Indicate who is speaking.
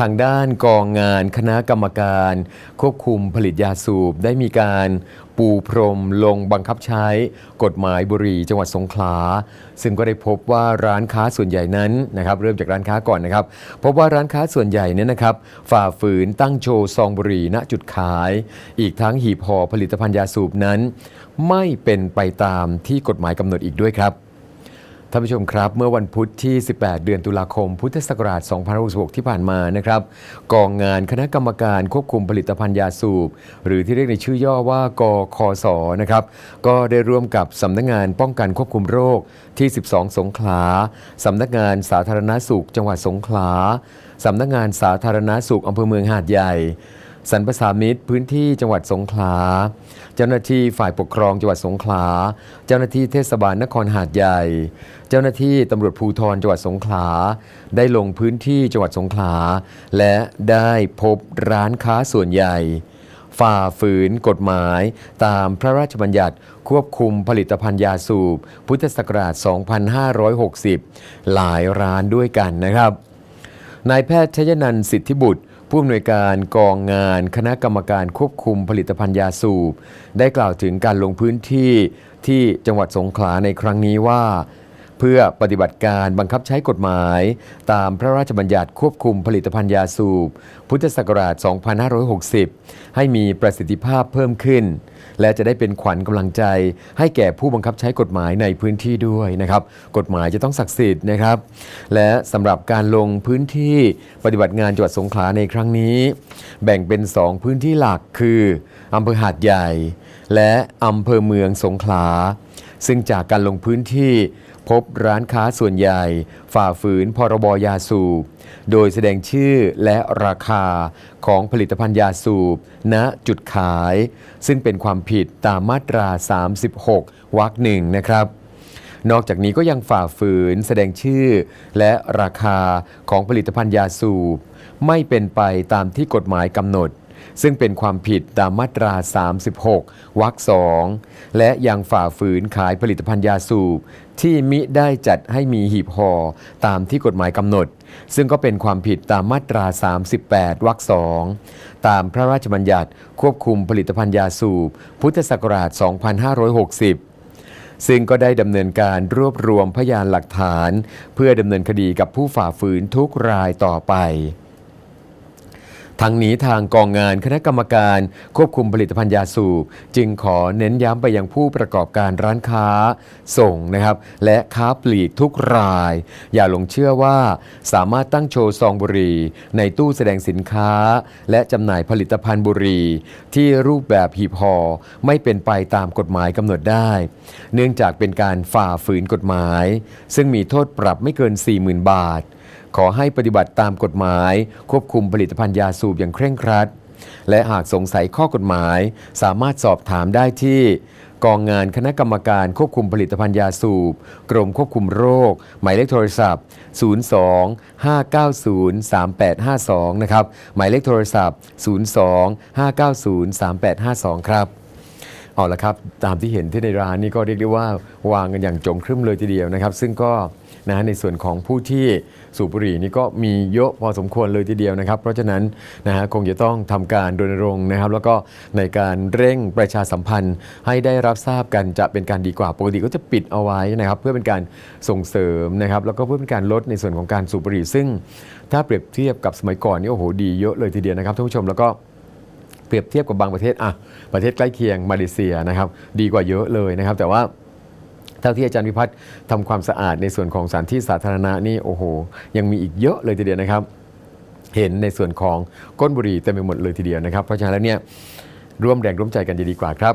Speaker 1: ทางด้านกองงานคณะกรรมการ ควบคุมผลิตยาสูบได้มีการปูพรมลงบังคับใช้กฎหมายบุหรี่จังหวัดสงขลา ซึ่งก็ได้พบว่าร้านค้าส่วนใหญ่นั้นนะครับเริ่มจากร้านค้าก่อนนะครับ พบว่าร้านค้าส่วนใหญ่เนี่ยนะครับฝ่าฝืนตั้งโชว์ซองบุหรี่ณจุดขาย อีกทั้งหีบห่อผลิตภัณฑ์ยาสูบนั้น ไม่เป็นไปตามที่กฎหมายกำหนดอีกด้วยครับ ท่านผู้ชมครับ เมื่อวันพุธที่ 18 เดือนตุลาคม พุทธศักราช 2566 ที่ผ่านมานะครับ กองงานคณะกรรมการควบคุมผลิตภัณฑ์ยาสูบ หรือที่เรียกในชื่อย่อว่ากคสนะครับ ก็ได้ร่วมกับสำนักงานป้องกันควบคุมโรคที่ 12 สงขลาสำนักงานสาธารณสุข จังหวัดสงขลาสำนักงานสาธารณสุขอำเภอเมืองหาดใหญ่ สรรพสามิตรพื้นที่จังหวัดสงขลา เจ้าหน้าที่ฝ่ายปกครองจังหวัดสงขลา เจ้าหน้าที่เทศบาลนครหาดใหญ่ เจ้าหน้าที่ตำรวจภูธรจังหวัดสงขลา ได้ลงพื้นที่จังหวัดสงขลา และได้พบร้านค้าส่วนใหญ่ ฝ่าฝืนกฎหมาย ตามพระราชบัญญัติควบคุมผลิตภัณฑ์ยาสูบ พุทธศักราช 2560 หลายร้านด้วยกันนะครับนายแพทย์ชยนันท์สิทธิบุตร ผู้อำนวยการกองงานคณะกรรมการควบคุมผลิตภัณฑ์ยาสูบ ได้กล่าวถึงการลงพื้นที่ที่จังหวัดสงขลาในครั้งนี้ว่า เพื่อปฏิบัติการบังคับใช้กฎหมาย ตามพระราชบัญญัติควบคุมผลิตภัณฑ์ยาสูบ พุทธศักราช 2560 ให้มีประสิทธิภาพเพิ่มขึ้น และจะได้เป็นขวัญกำลังใจ ให้แก่ผู้บังคับใช้กฎหมายในพื้นที่ด้วยนะครับ กฎหมายจะต้องศักดิ์สิทธิ์นะครับ และสำหรับการลงพื้นที่ปฏิบัติงานจังหวัดสงขลาในครั้งนี้ แบ่งเป็น 2 พื้นที่หลักคืออำเภอหาดใหญ่ และอำเภอเมืองสงขลา ซึ่งจากการลงพื้นที่พบร้านค้าส่วนใหญ่ ฝ่าฝืนพรบยาสูบ โดยแสดงชื่อและราคาของผลิตภัณฑ์ยาสูบ ณจุดขาย ซึ่งเป็นความผิดตามมาตรา 36 วรรคหนึ่งนะครับนอกจากนี้ก็ยังฝ่าฝืนแสดงชื่อ และราคาของผลิตภัณฑ์ยาสูบ ไม่เป็นไปตามที่กฎหมายกำหนด ซึ่งเป็นความผิดตามมาตรา 36 วรรคสองและยังฝ่าฝืนขายผลิตภัณฑ์ยาสูบ ที่มิได้จัดให้มีหีบห่อตามที่กฎหมายกำหนด ซึ่งก็เป็นความผิดตามมาตรา 38 วรรคสองตามพระราชบัญญัติควบคุมผลิตภัณฑ์ยาสูบ พุทธศักราช 2560ซึ่งก็ได้ดำเนินการรวบรวมพยานหลักฐาน เพื่อดำเนินคดีกับผู้ฝ่าฝืนทุกรายต่อไป ทั้งนี้ทางกองงานคณะกรรมการควบคุมผลิตภัณฑ์ยาสูบ จึงขอเน้นย้ำไปยังผู้ประกอบการร้านค้าส่งนะครับและค้าปลีกทุกราย อย่าหลงเชื่อว่าสามารถตั้งโชว์ซองบุหรี่ในตู้แสดงสินค้า และจำหน่ายผลิตภัณฑ์บุหรี่ที่รูปแบบหีบห่อไม่เป็นไปตามกฎหมายกำหนดได้ เนื่องจากเป็นการฝ่าฝืนกฎหมาย ซึ่งมีโทษปรับไม่เกิน 40,000 บาท ขอให้ปฏิบัติตามกฎหมาย ควบคุมผลิตภัณฑ์ยาสูบอย่างเคร่งครัด และหากสงสัยข้อกฎหมาย สามารถสอบถามได้ที่ กองงานคณะกรรมการควบคุมผลิตภัณฑ์ยาสูบ กรมควบคุมโรค หมายเลขโทรศัพท์ 02 590 3852 นะครับ หมายเลขโทรศัพท์ 02 590 3852 ครับ เอาละครับตามที่เห็นที่ในร้านนี่ก็เรียกได้ว่าวางกันอย่างจงครึ่มเลยทีเดียวนะครับ ซึ่งก็นะในส่วนของผู้ที่สูบบุหรี่นี่ก็มีเยอะพอสมควรเลยทีเดียวนะครับ เพราะฉะนั้นนะฮะคงจะต้องทำการรณรงค์นะครับ แล้วก็ในการเร่งประชาสัมพันธ์ให้ได้รับทราบกันจะเป็นการดีกว่าปกติก็จะปิดเอาไว้นะครับ เพื่อเป็นการส่งเสริมนะครับ แล้วก็เพื่อเป็นการลดในส่วนของการสูบบุหรี่ ซึ่งถ้าเปรียบเทียบกับสมัยก่อนนี่โอ้โหดีเยอะเลยทีเดียวนะครับท่านผู้ชมแล้วก็ เปรียบเทียบกับบางประเทศอะประเทศใกล้เคียงมาเลเซียนะครับดีกว่าเยอะเลยนะครับ แต่ว่าเท่าที่อาจารย์วิพัฒน์ทำความสะอาดในส่วนของสถานที่สาธารณะนี่โอ้โห ยังมีอีกเยอะเลยทีเดียวนะครับ เห็นในส่วนของก้นบุหรี่เต็มไปหมดเลยทีเดียวนะครับ เพราะฉะนั้นแล้วเนี่ยร่วมแรงร่วมใจกันจะดีกว่าครับ